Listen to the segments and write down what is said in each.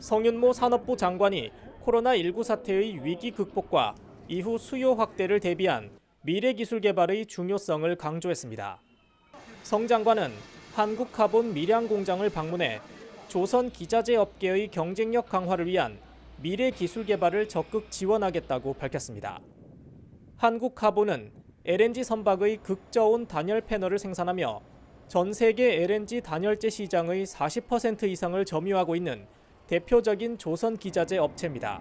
성윤모 산업부 장관이 코로나19 사태의 위기 극복과 이후 수요 확대를 대비한 미래 기술 개발의 중요성을 강조했습니다. 성 장관은 한국 카본 밀양 공장을 방문해 조선 기자재 업계의 경쟁력 강화를 위한 미래 기술 개발을 적극 지원하겠다고 밝혔습니다. 한국 카본은 LNG 선박의 극저온 단열 패널을 생산하며 전 세계 LNG 단열재 시장의 40% 이상을 점유하고 있는 대표적인 조선 기자재 업체입니다.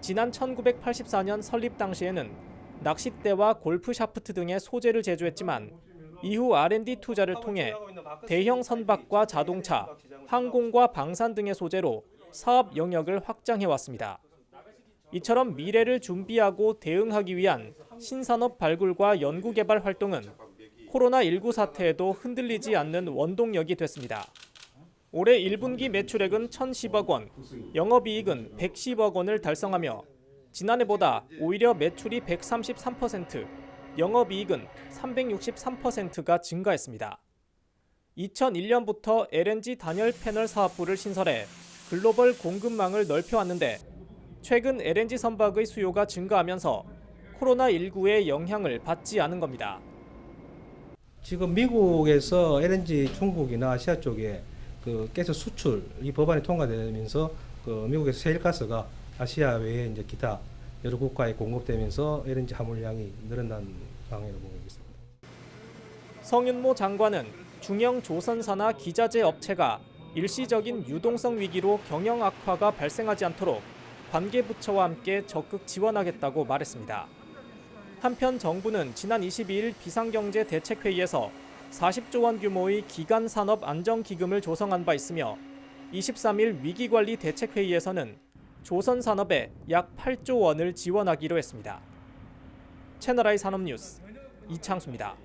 지난 1984년 설립 당시에는 낚싯대와 골프 샤프트 등의 소재를 제조했지만 이후 R&D 투자를 통해 대형 선박과 자동차, 항공과 방산 등의 소재로 사업 영역을 확장해 왔습니다. 이처럼 미래를 준비하고 대응하기 위한 신산업 발굴과 연구개발 활동은 코로나19 사태에도 흔들리지 않는 원동력이 됐습니다. 올해 1분기 매출액은 1,010억 원, 영업이익은 110억 원을 달성하며 지난해보다 오히려 매출이 133%, 영업이익은 363%가 증가했습니다. 2001년부터 LNG 단열 패널 사업부를 신설해 글로벌 공급망을 넓혀왔는데 최근 LNG 선박의 수요가 증가하면서 코로나19의 영향을 받지 않은 겁니다. 지금 미국에서 LNG 중국이나 아시아 쪽에 그 가스 수출 이 법안이 통과되면서 그 미국에서 세일가스가 아시아 외에 이제 기타 여러 국가에 공급되면서 LNG 화물량이 늘어난 상황이라고 보고 있습니다. 성윤모 장관은 중형 조선사나 기자재 업체가 일시적인 유동성 위기로 경영 악화가 발생하지 않도록 관계 부처와 함께 적극 지원하겠다고 말했습니다. 한편 정부는 지난 22일 비상경제 대책회의에서 40조 원 규모의 기간 산업 안정 기금을 조성한 바 있으며 23일 위기관리 대책회의에서는 조선 산업에 약 8조 원을 지원하기로 했습니다. 채널I 산업뉴스 이창수입니다.